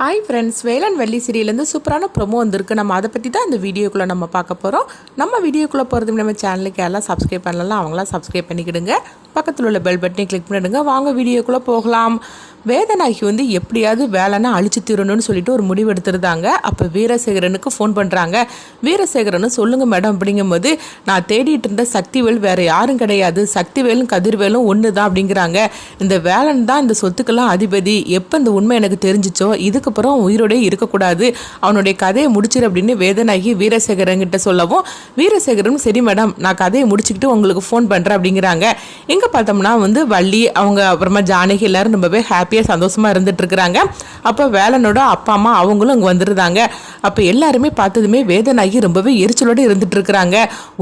Hi friends Velan வெள்ளி சீரியலேருந்து சூப்பரான promo வந்திருக்கு. நம்ம அதை பற்றி தான் இந்த வீடியோக்குள்ளே நம்ம பார்க்க போகிறோம் நம்ம வீடியோக்குள்ளே போகிறது நம்ம சேனலுக்கு எல்லாம் சப்ஸ்கிரைப் பண்ணலாம் அவங்களாம் சப்ஸ்கிரைப் பண்ணிக்கிடுங்க. பக்கத்தில் உள்ள பெல் பட்டனை கிளிக் பண்ணிடுங்க. வாங்க வீடியோக்குள்ளே போகலாம். வேதநாயகி வந்து எப்படியாவது வேலைன்னா அழிச்சு தீரணும்னு சொல்லிட்டு ஒரு முடிவு எடுத்துருந்தாங்க. அப்போ வீரசேகரனுக்கு ஃபோன் பண்ணுறாங்க வீரசேகரனு சொல்லுங்கள் மேடம் அப்படிங்கும்போது நான் தேடிட்டு இருந்த சக்திவேல் வேறு யாரும் கிடையாது. சக்திவேலும் கதிர்வேலும் ஒன்று தான் அப்படிங்கிறாங்க. இந்த வேலன் தான் இந்த சொத்துக்கெல்லாம் அதிபதி. எப்போ இந்த உண்மை எனக்கு தெரிஞ்சிச்சோ இதுக்கப்புறம் உயிரோடே இருக்கக்கூடாது. அவனுடைய கதையை முடிச்சிரு அப்படின்னு வேதநாயகி வீரசேகரன் கிட்ட சொல்லவும் வீரசேகரனும் சரி மேடம் நான் கதையை முடிச்சுக்கிட்டு உங்களுக்கு ஃபோன் பண்ணுறேன் அப்படிங்கிறாங்க. எங்கே பார்த்தோம்னா வந்து வள்ளி அவங்க அப்புறமா ஜானகி எல்லாரும் ரொம்பவே ஹாப்பி ஹாப்பியாக சந்தோஷமாக இருந்துட்டு இருக்கிறாங்க அப்போ வேலனோட அப்பா அம்மா அவங்களும் அங்கே வந்துருந்தாங்க. அப்போ எல்லாருமே பார்த்ததுமே வேதனாகி ரொம்பவே எரிச்சலோடு இருந்துட்டு இருக்கிறாங்க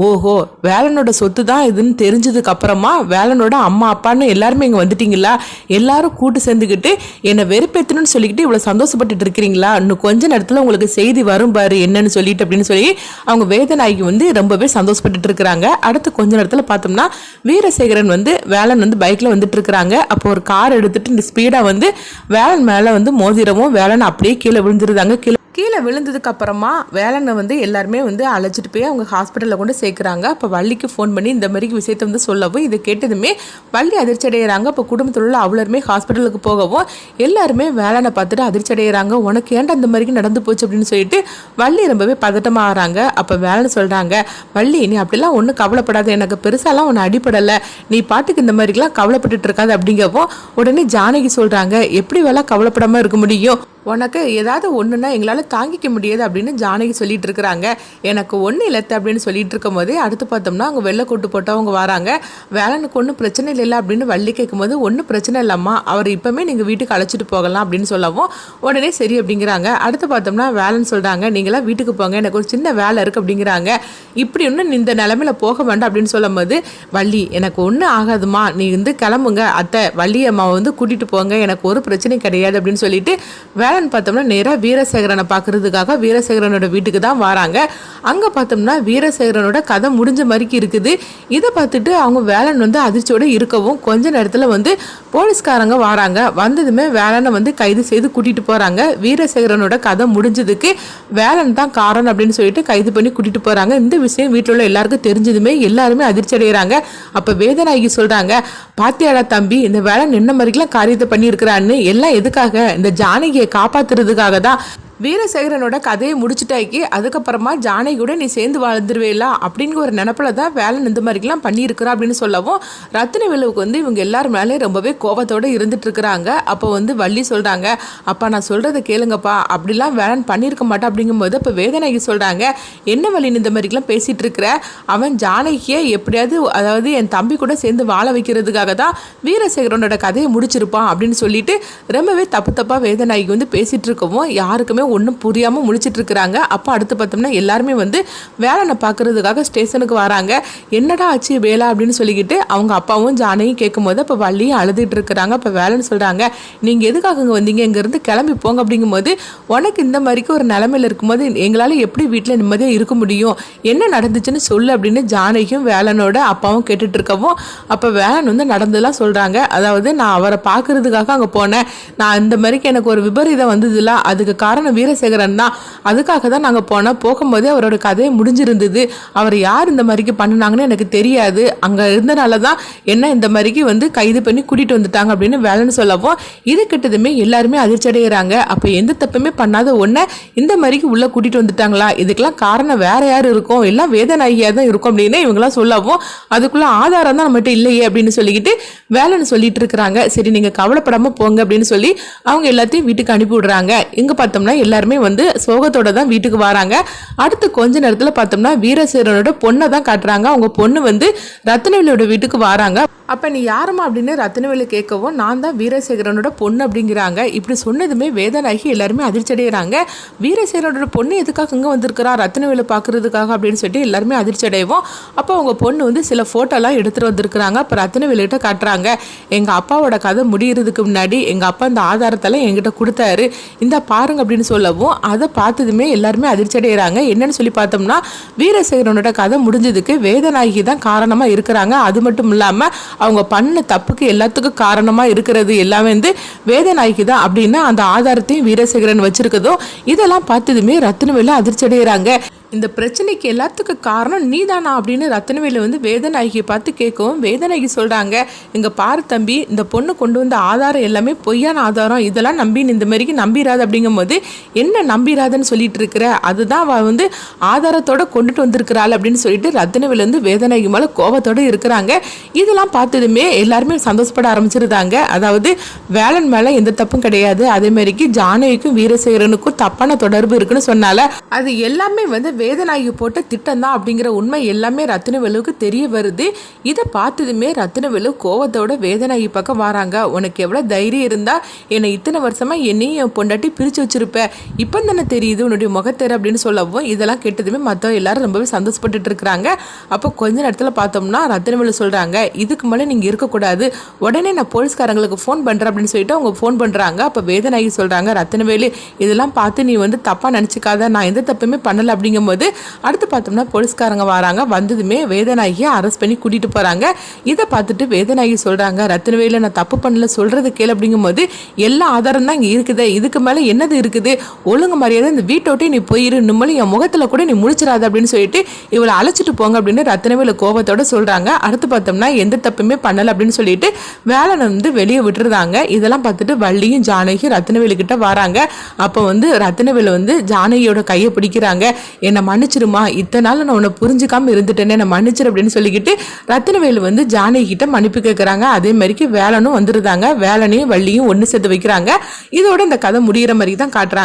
ஓஹோ வேலனோட சொத்து தான் இதுன்னு தெரிஞ்சதுக்கு அப்புறமா வேலனோட அம்மா அப்பான்னு எல்லாருமே இங்கே வந்துட்டீங்களா? எல்லாரும் கூட்டு சேர்ந்துக்கிட்டு என்னை வெறுப்பேற்றணும்னு சொல்லிக்கிட்டு இவ்வளோ சந்தோஷப்பட்டுட்டு இருக்கிறீங்களா? இன்னும் கொஞ்ச நேரத்தில் உங்களுக்கு செய்தி வரும் பாரு என்னன்னு சொல்லிட்டு அப்படின்னு சொல்லி அவங்க வேதநாயகி வந்து ரொம்பவே சந்தோஷப்பட்டுட்டு இருக்கிறாங்க அடுத்து கொஞ்ச நேரத்தில் பார்த்தோம்னா வீரசேகரன் வந்து வேலன் வந்து பைக்கில் வந்துட்டு இருக்கிறாங்க அப்போ ஒரு கார் எடுத்துட்டு இந்த ஸ்பீடாக வந்து வேலன் மேலே வந்து மோதிரமும் வேலன் அப்படியே கீழே விழுந்துருதாங்க கீழே கீழே விழுந்ததுக்கு அப்புறமா வேலனை வந்து எல்லாருமே வந்து அழைச்சிட்டு போய் அவங்க ஹாஸ்பிட்டலில் கொண்டு சேர்க்குறாங்க. அப்போ வள்ளிக்கு ஃபோன் பண்ணி இந்த மாதிரி விஷயத்தை வந்து சொல்லவும் இதை கேட்டதுமே வள்ளி அதிர்ச்சி அடைகிறாங்க அப்போ குடும்பத்தில் உள்ள அவ்வளோருமே ஹாஸ்பிட்டலுக்கு போகவும் எல்லாருமே வேலனை பார்த்துட்டு அதிர்ச்சி அடைகிறாங்க உனக்கு ஏன்டா இந்த மாதிரி நடந்து போச்சு அப்படின்னு சொல்லிட்டு வள்ளி ரொம்பவே பதட்டமாகறாங்க அப்போ வேலனை சொல்கிறாங்க வள்ளி நீ அப்படிலாம் ஒன்றும் கவலைப்படாத. எனக்கு பெருசாலாம் ஒன்று அடிப்படலை நீ பாட்டுக்கு இந்த மாதிரிலாம் கவலைப்பட்டுட்டு இருக்காது அப்படிங்கவும் உடனே ஜானகி சொல்கிறாங்க எப்படி வேலை கவலைப்படாமல் இருக்க முடியும். உனக்கு ஏதாவது ஒன்றுனா எங்களால் தாங்கிக்க முடியாது அப்படின்னு ஜானகி சொல்லிட்டு இருக்கிறாங்க. எனக்கு ஒன்றும் இல்லத்த அப்படின்னு சொல்லிட்டு இருக்கும் போதே அடுத்து பார்த்தோம்னா அவங்க வெள்ளை கூட்டு போட்டவங்க வராங்க. வேலனுக்கு ஒன்றும் பிரச்சனை இல்லை அப்படின்னு வள்ளி கேட்கும்போது ஒன்றும் பிரச்சனை இல்லைம்மா. அவர் இப்போமே நீங்கள் வீட்டுக்கு அழைச்சிட்டு போகலாம் அப்படின்னு சொல்லவும் உடனே சரி அப்படிங்கிறாங்க. அடுத்து பார்த்தோம்னா வேலைன்னு சொல்கிறாங்க நீங்களாம் வீட்டுக்கு போங்க. எனக்கு ஒரு சின்ன வேலை இருக்குது அப்படிங்கிறாங்க. இப்படி ஒன்று இந்த நிலமையில போக வேண்டாம் அப்படின்னு சொல்லும்போது வள்ளி எனக்கு ஒன்றும் ஆகாதுமா. நீ வந்து கிளம்புங்க. அத்தை வள்ளி அம்மாவை வந்து கூட்டிகிட்டு போங்க. எனக்கு ஒரு பிரச்சனையும் கிடையாது. அப்படின்னு சொல்லிட்டு வேலன் பார்த்தோம்னா நேராக வீரசேகரனை பார்க்கறதுக்காக வீரசேகரனோட வீட்டுக்கு தான் வராங்க. அங்கே பார்த்தோம்னா வீரசேகரனோட கதை முடிஞ்ச மாதிரிக்கு இருக்குது. இதை பார்த்துட்டு அவங்க வேலன் வந்து அதிர்ச்சியோடு இருக்கவும் கொஞ்ச நேரத்தில் வந்து போலீஸ்காரங்க வராங்க. வந்ததுமே வேலனை வந்து கைது செய்து கூட்டிகிட்டு போகிறாங்க வீரசேகரனோட கதை முடிஞ்சதுக்கு வேலன் தான் காரணம் அப்படின்னு சொல்லிட்டு கைது பண்ணி கூட்டிகிட்டு போகிறாங்க இந்த விஷயம் வீட்டில் உள்ள எல்லாருக்கும் தெரிஞ்சதுமே எல்லாருமே அதிர்ச்சி அடைகிறாங்க அப்போ வேதநாயகி சொல்கிறாங்க பாத்தியாடா தம்பி இந்த வேலை நின்ன மாதிரிலாம் காரியத்தை பண்ணியிருக்கிறான்னு எல்லாம் எதுக்காக? இந்த ஜானகியை காப்பாத்துறதுக்காக தான் வீரசேகரனோட கதையை முடிச்சுட்டாக்கி அதுக்கப்புறமா ஜானகி கூட நீ சேர்ந்து வாழ்ந்துருவேல? அப்படிங்கிற ஒரு நினப்பில் தான் வேலை இந்த மாதிரிலாம் பண்ணியிருக்கிறா அப்படின்னு சொல்லவும் ரத்தின விழுவுக்கு வந்து இவங்க எல்லாரும் மேலே ரொம்பவே கோபத்தோடு இருந்துட்டுருக்குறாங்க. அப்போ வந்து வள்ளி சொல்கிறாங்க அப்பா நான் சொல்கிறத கேளுங்கப்பா. அப்படிலாம் வேலன் பண்ணியிருக்க மாட்டேன் அப்படிங்கும்போது இப்போ வேதனைக்கு சொல்கிறாங்க என்ன வழி இந்த மாதிரிலாம் பேசிகிட்டு இருக்கிற அவன் ஜானகியை எப்படியாவது அதாவது என் தம்பி கூட சேர்ந்து வாழ வைக்கிறதுக்காக தான் வீரசேகரனோட கதையை முடிச்சிருப்பான். அப்படின்னு சொல்லிட்டு ரொம்பவே தப்பு தப்பாக வேதநாயகி வந்து பேசிகிட்டு இருக்கவும் யாருக்குமே ஒன்றும் புரியாமல் முழிச்சிட்டு இருக்கிறாங்க அப்போ அடுத்து பார்த்தோம்னா எல்லாருமே வந்து வேலனை பார்க்கறதுக்காக ஸ்டேஷனுக்கு வராங்க. என்னடா ஆச்சு வேலை? அப்படின்னு சொல்லிக்கிட்டு அவங்க அப்பாவும் ஜானையும் கேட்கும்போது அப்போ வள்ளியும் அழுதுட்டு இருக்கிறாங்க அப்போ வேலைன்னு சொல்கிறாங்க நீங்கள் எதுக்காக இங்கே வந்தீங்க? இங்கேருந்து கிளம்பி போங்க. அப்படிங்கும்போது உனக்கு இந்த மாதிரிக்கு ஒரு நிலமையில இருக்கும்போது எங்களால் எப்படி வீட்டில் நிம்மதியாக இருக்க முடியும்? என்ன நடந்துச்சுன்னு சொல்லு. அப்படின்னு ஜானகியும் வேலனோட அப்பாவும் கேட்டுட்டு இருக்கவும் அப்போ வேலன் வந்து நடந்ததெல்லாம் சொல்கிறாங்க அதாவது நான் அவரை பார்க்கறதுக்காக அங்கே போனேன். நான் இந்த மாதிரிக்கு எனக்கு ஒரு விபரீதம் வந்ததுல அதுக்கு காரணம் வீரசேகரன் தான். அதுக்காக தான் நாங்கள் போனோம். போகும்போதே அவரோட கதையை முடிஞ்சிருந்தது. அவர் யார் இந்த மாதிரிக்கு பண்ணினாங்கன்னு எனக்கு தெரியாது. அங்கே இருந்தனால தான் என்ன இந்த மாதிரிக்கு வந்து கைது பண்ணி கூட்டிகிட்டு வந்துட்டாங்க அப்படின்னு வேலைன்னு சொல்லவும் இது கிட்டதுமே எல்லாருமே அதிர்ச்சி அடைகிறாங்க அப்போ எந்த தப்புமே பண்ணாத ஒன்றை இந்த மாதிரிக்கு உள்ளே கூட்டிகிட்டு வந்துட்டாங்களா? இதுக்கெல்லாம் காரணம் வேற யார் இருக்கும்? எல்லாம் வேதநாயகியாக தான் இருக்கும் அப்படின்னு இவங்களாம் சொல்லவும் அதுக்குள்ள ஆதாரம் தான் நம்மகிட்ட இல்லையே அப்படின்னு சொல்லிக்கிட்டு வேலைன்னு சொல்லிட்டு இருக்கிறாங்க. சரி நீங்கள் கவலைப்படாமல் போங்க அப்படின்னு சொல்லி அவங்க எல்லாத்தையும் வீட்டுக்கு அனுப்பி விடுறாங்க. இங்கே பார்த்தோம்னா எல்லாருமே வந்து சோகத்தோட தான் வீட்டுக்கு வராங்க. அடுத்து கொஞ்ச நேரத்தில் பார்த்தோம்னா வீரசேரனோட பொண்ணை தான் காட்டுறாங்க. அவங்க பொண்ணு வந்து ரத்னவேலியோட வீட்டுக்கு வராங்க. அப்போ நீ யாருமா அப்படின்னு ரத்னவேலி கேட்கவும் நான் தான் வீரசேகரனோட பொண்ணு அப்படிங்கிறாங்க. இப்படி சொன்னதுமே வேதநாயகி எல்லாருமே அதிர்ச்சி அடைகிறாங்க வீரசேகரனோட பொண்ணு எதுக்காக இங்கே வந்திருக்கிறா? ரத்னவேலு பார்க்கறதுக்காக அப்படின்னு சொல்லிட்டு எல்லாருமே அதிர்ச்சி அடைவோம் அப்போ அவங்க பொண்ணு வந்து சில ஃபோட்டோலாம் எடுத்துகிட்டு வந்திருக்கிறாங்க. அப்போ ரத்னவேலிகிட்ட காட்டுறாங்க எங்கள் அப்பாவோட கதை முடிகிறதுக்கு முன்னாடி எங்கள் அப்பா இந்த ஆதாரத்தெல்லாம் எங்கிட்ட கொடுத்தாரு. இந்த பாருங்க அப்படின்னு சொல்லவும் அதை பார்த்ததுமே எல்லாருமே அதிர்ச்சி அடைகிறாங்க என்னன்னு சொல்லி பார்த்தோம்னா வீரசேகரனோட கதை முடிஞ்சதுக்கு வேதநாயகி தான் காரணமாக இருக்கிறாங்க. அது மட்டும் இல்லாமல் அவங்க பண்ண தப்புக்கு எல்லாத்துக்கும் காரணமாக இருக்கிறது எல்லாமே வந்து வேதநாயகி தான் அப்படின்னு அந்த ஆதாரத்தையும் வீரசேகரன் வச்சிருக்கதோ இதெல்லாம் பார்த்ததுமே ரத்னவேலு அதிர்ச்சி அடைகிறாங்க இந்த பிரச்சனைக்கு எல்லாத்துக்கும் காரணம் நீதானா அப்படின்னு ரத்னவேலு வந்து வேதநாயகியை பார்த்து கேட்கவும் வேதநாயகி சொல்கிறாங்க இங்கே பாரு தம்பி இந்த பொண்ணு கொண்டு வந்த ஆதாரம் எல்லாமே பொய்யான ஆதாரம். இதெல்லாம் நம்பி இந்த மாதிரிக்கு நம்பிராது. அப்படிங்கும்போது என்ன நம்பிராதன்னு சொல்லிட்டு இருக்கிற? அதுதான் அவள் வந்து ஆதாரத்தோட கொண்டுட்டு வந்திருக்கிறாள். அப்படின்னு சொல்லிட்டு ரத்னவேலு வந்து வேதநாயகி மேலே கோபத்தோட இருக்கிறாங்க. இதெல்லாம் பார்த்ததுமே எல்லாருமே சந்தோஷப்பட ஆரம்பிச்சிருந்தாங்க. அதாவது வேலன் மேலே எந்த தப்பும் கிடையாது. அதே மாதிரிக்கு ஜானகிக்கும் வீரசேகரனுக்கும் தப்பான தொடர்பு இருக்குன்னு சொன்னால அது எல்லாமே வந்து வேதநாயகி போட்ட திட்டம் தான் அப்படிங்கிற உண்மை எல்லாமே ரத்தினவேலுவுக்கு தெரிய வருது. இதை பார்த்ததுமே ரத்தினவேலு கோவத்தோட வேதநாயகி பக்கம் வராங்க. உனக்கு எவ்வளோ தைரியம் இருந்தால் என்னை இத்தனை வருஷமாக என்னையும் என் பொண்டாட்டி பிரித்து வச்சுருப்பேன் இப்போ தானே தெரியுது உன்னுடைய முகத்தேர் அப்படின்னு சொல்லவும் இதெல்லாம் கேட்டதுமே மற்ற எல்லாரும் ரொம்பவே சந்தோஷப்பட்டுட்டு இருக்கிறாங்க. அப்போ கொஞ்ச நேரத்தில் பார்த்தோம்னா ரத்தினவேலு சொல்கிறாங்க இதுக்கு மேலே நீங்கள் இருக்கக்கூடாது. உடனே நான் போலீஸ்காரங்களுக்கு ஃபோன் பண்ணுறேன் அப்படின்னு சொல்லிட்டு அவங்க ஃபோன் பண்ணுறாங்க அப்போ வேதநாயகி சொல்கிறாங்க ரத்தினவேலு இதெல்லாம் பார்த்து நீ வந்து தப்பாக நினச்சிக்காத. நான் எந்த தப்புமே பண்ணலை போகும்போது அடுத்து பார்த்தோம்னா போலீஸ்காரங்க வராங்க. வந்ததுமே வேதநாயகியை அரெஸ்ட் பண்ணி கூட்டிகிட்டு போகிறாங்க இதை பார்த்துட்டு வேதநாயகி சொல்கிறாங்க ரத்தினவேலு நான் தப்பு பண்ணல சொல்கிறது கேள் அப்படிங்கும்போது எல்லா ஆதாரம் தான் இங்கே இருக்குது. இதுக்கு மேலே என்னது இருக்குது? ஒழுங்கு மரியாதை இந்த வீட்டை நீ போயிரு. நம்மளும் என் முகத்தில் கூட நீ முடிச்சிடாத அப்படின்னு சொல்லிட்டு இவளை அழைச்சிட்டு போங்க அப்படின்னு ரத்தினவேலு கோபத்தோட சொல்கிறாங்க அடுத்து பார்த்தோம்னா எந்த தப்புமே பண்ணல அப்படின்னு சொல்லிட்டு வேலை வந்து வெளியே விட்டுருந்தாங்க இதெல்லாம் பார்த்துட்டு வள்ளியும் ஜானகியும் ரத்தினவேலு கிட்ட வராங்க. அப்போ வந்து ரத்தினவேலு வந்து ஜானகியோட கையை பிடிக்கிறாங்க. என்னை மன்னிச்சிருமா? இத்தனை நாள் நான் உன்னை புரிஞ்சுக்காம இருந்துட்டேனே என்னை மன்னிச்சிரு அப்படின்னு சொல்லிக்கிட்டு ரத்தினவேலு வந்து ஜானகி கிட்ட மன்னிப்பு கேட்குறாங்க அதே மாதிரிக்கு வேலனும் வந்துருந்தாங்க. வேலனையும் வள்ளியும் ஒன்று சேர்த்து வைக்கிறாங்க. இதோட இந்த கதை முடிகிற மாதிரி தான் காட்டுறாங்க.